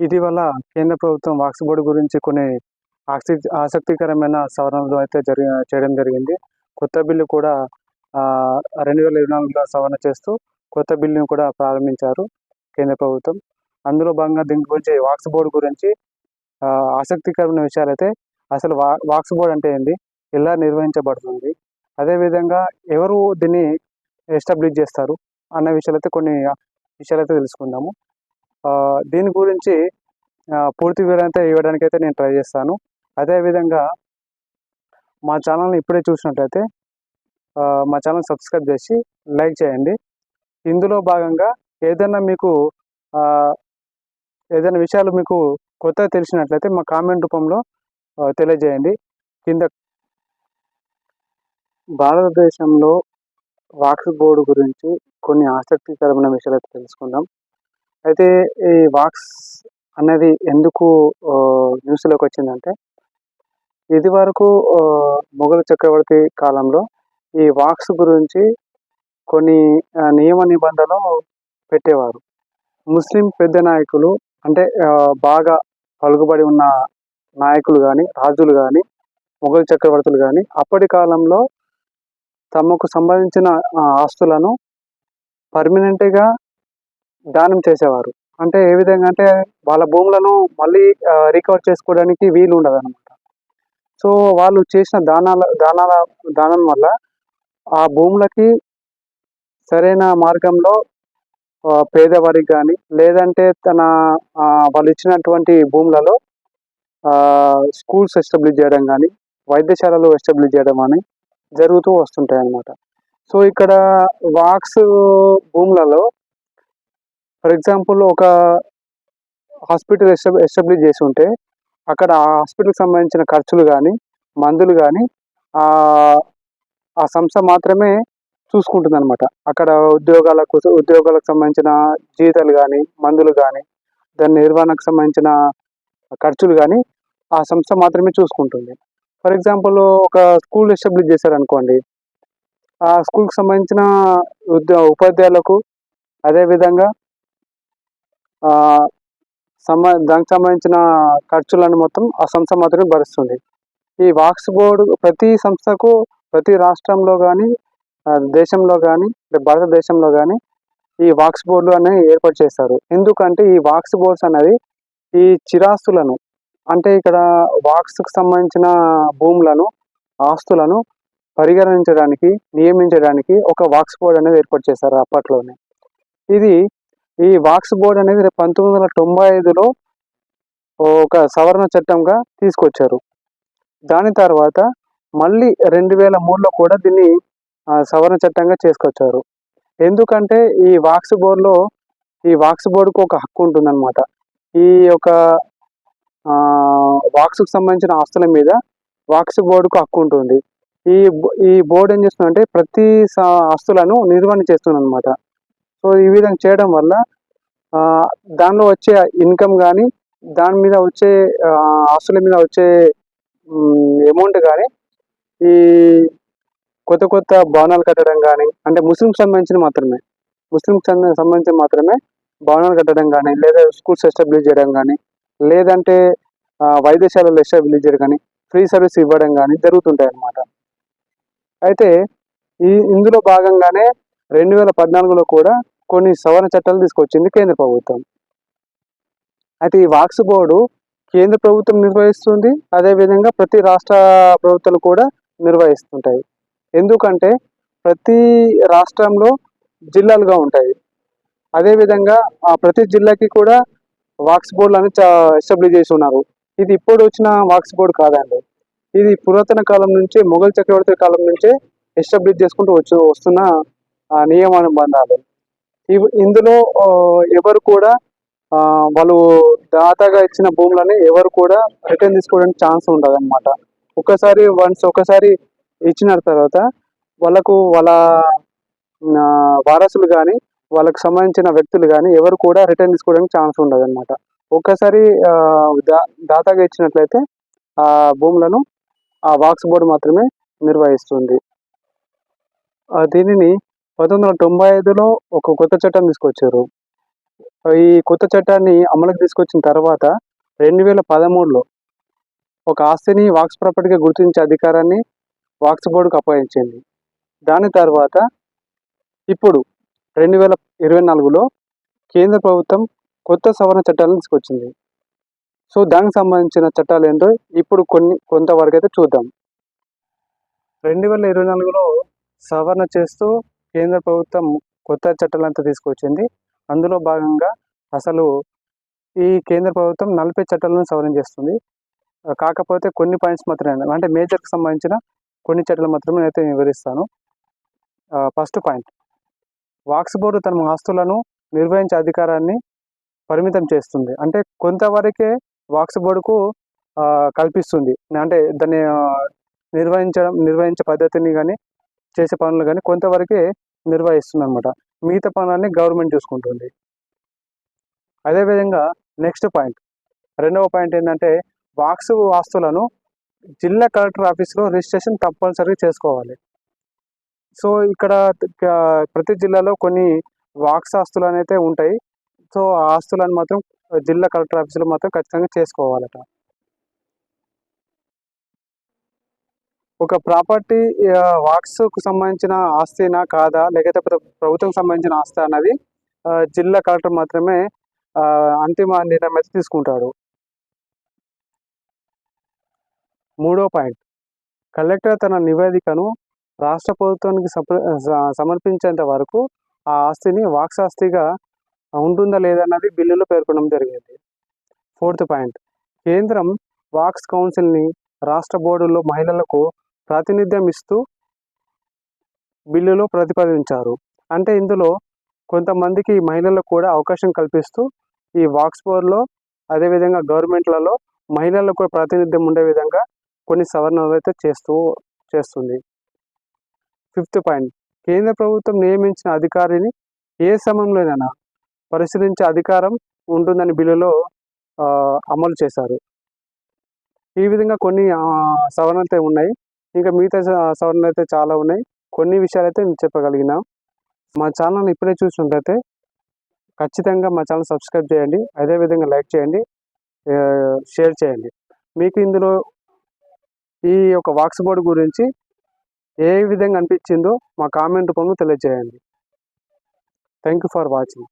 ఇటీవల కేంద్ర ప్రభుత్వం వాక్స్ బోర్డు గురించి కొన్ని ఆసక్తి ఆసక్తికరమైన సవరణలు అయితే జరిగి చేయడం జరిగింది. కొత్త బిల్లు కూడా రెండు వేల ఇరవై నాలుగులో సవరణ చేస్తూ కొత్త బిల్లును కూడా ప్రారంభించారు కేంద్ర ప్రభుత్వం. అందులో భాగంగా దీని గురించి వాక్స్ బోర్డు గురించి ఆసక్తికరమైన విషయాలు అయితే అసలు వా వాక్స్ బోర్డు అంటే ఏంది? ఎలా నిర్వహించబడుతుంది? అదేవిధంగా ఎవరు దీన్ని ఎస్టాబ్లిష్ చేస్తారు? అన్న విషయాలు అయితే కొన్ని విషయాలు అయితే తెలుసుకుందాము. దీని గురించి పూర్తి వివరంతో ఇవ్వడానికి అయితే నేను ట్రై చేస్తాను. అదేవిధంగా మా ఛానల్ని ఇప్పుడే చూసినట్లయితే మా ఛానల్ సబ్స్క్రైబ్ చేసి లైక్ చేయండి. ఇందులో భాగంగా ఏదైనా మీకు ఏదైనా విషయాలు మీకు కొత్తగా తెలిసినట్లయితే మా కామెంట్ రూపంలో తెలియజేయండి. కింద భారతదేశంలో వాక్స్ బోర్డు గురించి కొన్ని ఆసక్తికరమైన విషయాలు అయితే తెలుసుకుందాం. అయితే ఈ వాక్స్ అనేది ఎందుకు న్యూస్లోకి వచ్చిందంటే ఇది వరకు మొఘల్ చక్రవర్తి కాలంలో ఈ వాక్స్ గురించి కొన్ని నియమ నిబంధనలు పెట్టేవారు. ముస్లిం పెద్ద నాయకులు అంటే బాగా పలుకుబడి ఉన్న నాయకులు కానీ రాజులు కానీ మొఘల్ చక్రవర్తులు కానీ అప్పటి కాలంలో తమకు సంబంధించిన ఆస్తులను పర్మనెంట్గా దానం చేసేవారు. అంటే ఏ విధంగా అంటే వాళ్ళ భూములను మళ్ళీ రికవర్ చేసుకోవడానికి వీలు ఉండదు అనమాట సో వాళ్ళు చేసిన దానాల దానాల దానం వల్ల ఆ భూములకి సరైన మార్గంలో పేదవారికి కానీ లేదంటే తన వాళ్ళు ఇచ్చినటువంటి భూములలో స్కూల్స్ ఎస్టాబ్లిష్ చేయడం కానీ వైద్యశాలలు ఎస్టాబ్లిష్ చేయడం కానీ జరుగుతూ వస్తుంటాయి అన్నమాట సో ఇక్కడ వాక్స్ భూములలో ఫర్ ఎగ్జాంపుల్ ఒక హాస్పిటల్ ఎస్టాబ్లిష్ చేసి ఉంటే అక్కడ ఆ హాస్పిటల్కి సంబంధించిన ఖర్చులు కానీ మందులు కానీ ఆ సంస్థ మాత్రమే చూసుకుంటుంది అనమాట అక్కడ ఉద్యోగాలకు ఉద్యోగాలకు సంబంధించిన జీతాలు కానీ మందులు కానీ దాని నిర్వహణకు సంబంధించిన ఖర్చులు కానీ ఆ సంస్థ మాత్రమే చూసుకుంటుంది. ఫర్ ఎగ్జాంపుల్ ఒక స్కూల్ ఎస్టాబ్లిష్ చేశారనుకోండి ఆ స్కూల్కి సంబంధించిన ఉద్యో ఉపాధ్యాయులకు అదేవిధంగా సంబ దానికి సంబంధించిన ఖర్చులను మొత్తం ఆ సంస్థ మాత్రమే భరిస్తుంది. ఈ వాక్స్ బోర్డు ప్రతి సంస్థకు ప్రతి రాష్ట్రంలో కానీ దేశంలో కానీ భారతదేశంలో కానీ ఈ వాక్స్ బోర్డులు అనేవి ఏర్పాటు చేస్తారు. ఎందుకంటే ఈ వాక్స్ బోర్డ్స్ అనేవి ఈ చిరాస్తులను అంటే ఇక్కడ వాక్స్కు సంబంధించిన భూములను ఆస్తులను పరిగణించడానికి నియమించడానికి ఒక వాక్స్ బోర్డ్ అనేది ఏర్పాటు చేశారు అప్పట్లోనే. ఇది ఈ వాక్స్ బోర్డ్ అనేది పంతొమ్మిది వందల తొంభై ఐదులో ఒక సవరణ చట్టంగా తీసుకొచ్చారు. దాని తర్వాత మళ్ళీ రెండు వేల మూడులో కూడా దీన్ని సవరణ చట్టంగా చేసుకొచ్చారు. ఎందుకంటే ఈ వాక్స్ బోర్డులో ఈ వాక్స్ బోర్డుకు ఒక హక్కు ఉంటుందన్నమాట. ఈ యొక్క వాక్స్కు సంబంధించిన ఆస్తుల మీద వాక్స్ బోర్డుకు హక్కు ఉంటుంది. ఈ ఈ బోర్డు ఏం చేస్తుందంటే ప్రతి ఆస్తులను నిర్వహణ చేస్తుంది అనమాట సో ఈ విధంగా చేయడం వల్ల దానిలో వచ్చే ఇన్కమ్ కానీ దాని మీద వచ్చే ఆస్తుల మీద వచ్చే అమౌంట్ కానీ ఈ కొత్త కొత్త భవనాలు కట్టడం కానీ అంటే ముస్లింకి సంబంధించిన మాత్రమే ముస్లింకి సంబంధించిన మాత్రమే భవనాలు కట్టడం కానీ లేదా స్కూల్స్ ఎస్టాబ్లిష్ చేయడం కానీ లేదంటే వైద్యశాలలో ఎస్టాబ్లిష్ చేయడం కానీ ఫ్రీ సర్వీస్ ఇవ్వడం కానీ జరుగుతుంటాయి అన్నమాట. అయితే ఈ ఇందులో భాగంగానే రెండు వేల పద్నాలుగులో కూడా కొన్ని సవరణ చట్టాలు తీసుకొచ్చింది కేంద్ర ప్రభుత్వం. అయితే ఈ వాక్స్ బోర్డు కేంద్ర ప్రభుత్వం నిర్వహిస్తుంది అదేవిధంగా ప్రతి రాష్ట్ర ప్రభుత్వాలు కూడా నిర్వహిస్తుంటాయి. ఎందుకంటే ప్రతి రాష్ట్రంలో జిల్లాలుగా ఉంటాయి. అదేవిధంగా ఆ ప్రతి జిల్లాకి కూడా వాక్స్ బోర్డులు అని ఎస్టాబ్లిష్ చేసి ఉన్నారు. ఇది ఇప్పుడు వచ్చిన వాక్స్ బోర్డు కాదండి. ఇది పురాతన కాలం నుంచే మొఘల్ చక్రవర్తి కాలం నుంచే ఎస్టాబ్లిష్ చేసుకుంటూ వచ్చు వస్తున్న నియమానుబంధాలు. ఇందులో ఎవరు కూడా వాళ్ళు దాతగా ఇచ్చిన భూములని ఎవరు కూడా రిటర్న్ తీసుకోవడానికి ఛాన్స్ ఉండదు అనమాట ఒకసారి వన్స్ ఒకసారి ఇచ్చిన తర్వాత వాళ్ళకు వాళ్ళ వారసులు కానీ వాళ్ళకు సంబంధించిన వ్యక్తులు కానీ ఎవరు కూడా రిటర్న్ తీసుకోవడానికి ఛాన్స్ ఉండదు అనమాట ఒక్కసారి దా దాతగా ఇచ్చినట్లయితే ఆ భూములను ఆ వాక్స్ బోర్డు మాత్రమే నిర్వహిస్తుంది. దీనిని పంతొమ్మిది వందల తొంభై ఐదులో ఒక కొత్త చట్టం తీసుకొచ్చారు. ఈ కొత్త చట్టాన్ని అమలుకి తీసుకొచ్చిన తర్వాత రెండు వేల పదమూడులో ఒక ఆస్తిని వాక్స్ ప్రాపర్టీగా గుర్తించే అధికారాన్ని వాక్స్ బోర్డుకు అప్పగించింది. దాని తర్వాత ఇప్పుడు రెండు వేల ఇరవై నాలుగులో కేంద్ర ప్రభుత్వం కొత్త సవరణ చట్టాలను తీసుకొచ్చింది. సో దానికి సంబంధించిన చట్టాలు ఏంటో ఇప్పుడు కొన్ని కొంతవరకు అయితే చూద్దాం. రెండు వేల ఇరవై నాలుగులో సవరణ చేస్తూ కేంద్ర ప్రభుత్వం కొత్త చట్టాలంతా తీసుకొచ్చింది. అందులో భాగంగా అసలు ఈ కేంద్ర ప్రభుత్వం నలభై చట్టాలను సవరణ చేస్తుంది. కాకపోతే కొన్ని పాయింట్స్ మాత్రమే అంటే మేజర్కి సంబంధించిన కొన్ని చట్టాలు మాత్రమే నేనైతే వివరిస్తాను. First point. వాక్స్ బోర్డు తన ఆస్తులను నిర్వహించే అధికారాన్ని పరిమితం చేస్తుంది. అంటే కొంతవరకే వాక్స్ బోర్డుకు కల్పిస్తుంది. అంటే దాన్ని నిర్వహించడం నిర్వహించే పద్ధతిని కానీ చేసే పనులు కానీ కొంతవరకే నిర్వహిస్తుంది అనమాట మిగతా పనులన్నీ గవర్నమెంట్ చూసుకుంటుంది. అదేవిధంగా నెక్స్ట్ పాయింట్. రెండవ పాయింట్ ఏంటంటే వాక్స్ ఆస్తులను జిల్లా కలెక్టర్ ఆఫీస్లో రిజిస్ట్రేషన్ తప్పనిసరిగా చేసుకోవాలి. సో ఇక్కడ ప్రతి జిల్లాలో కొన్ని వాక్స్ ఆస్తులు అయితే ఉంటాయి. సో ఆ ఆస్తులను మాత్రం జిల్లా కలెక్టర్ ఆఫీసులో మాత్రం ఖచ్చితంగా చేసుకోవాలట. ఒక ప్రాపర్టీ వాక్స్కు సంబంధించిన ఆస్తినా కాదా? లేకపోతే ప్రభుత్వం సంబంధించిన ఆస్తి అన్నది జిల్లా కలెక్టర్ మాత్రమే అంతిమ నిర్ణయం అయితే తీసుకుంటాడు. మూడో పాయింట్. కలెక్టర్ తన నివేదికను రాష్ట్ర ప్రభుత్వానికి సమర్పించేంత వరకు ఆ ఆస్తిని వాక్స్ ఆస్తిగా ఉంటుందా లేదన్నది బిల్లులో పేర్కొనడం జరిగింది. Fourth point. కేంద్రం వాక్స్ కౌన్సిల్ని రాష్ట్ర బోర్డులో మహిళలకు ప్రాతినిధ్యం ఇస్తూ బిల్లులో ప్రతిపాదించారు. అంటే ఇందులో కొంతమందికి మహిళలకు కూడా అవకాశం కల్పిస్తూ ఈ వాక్స్ బోర్డులో అదేవిధంగా గవర్నమెంట్లలో మహిళలకు కూడా ప్రాతినిధ్యం ఉండే విధంగా కొన్ని సవరణలు అయితే చేస్తూ చేస్తుంది. Fifth point. కేంద్ర ప్రభుత్వం నియమించిన అధికారిని ఏ సమయంలోనైనా పరిశీలించే అధికారం ఉంటుందని బిల్లులో అమలు చేశారు. ఈ విధంగా కొన్ని సవరణలు అయితే ఉన్నాయి. ఇంకా మిగతా సవరణలు అయితే చాలా ఉన్నాయి. కొన్ని విషయాలు అయితే చెప్పగలిగినాం. మా ఛానల్ ఇప్పుడే చూసినట్లయితే ఖచ్చితంగా మా ఛానల్ సబ్స్క్రైబ్ చేయండి. అదేవిధంగా లైక్ చేయండి. షేర్ చేయండి. మీకు ఇందులో ఈ యొక్క వాక్స్ బోర్డు గురించి ఏ విధంగా అనిపించిందో మా కామెంట్ రూపంలో తెలియజేయండి. Thank you for watching.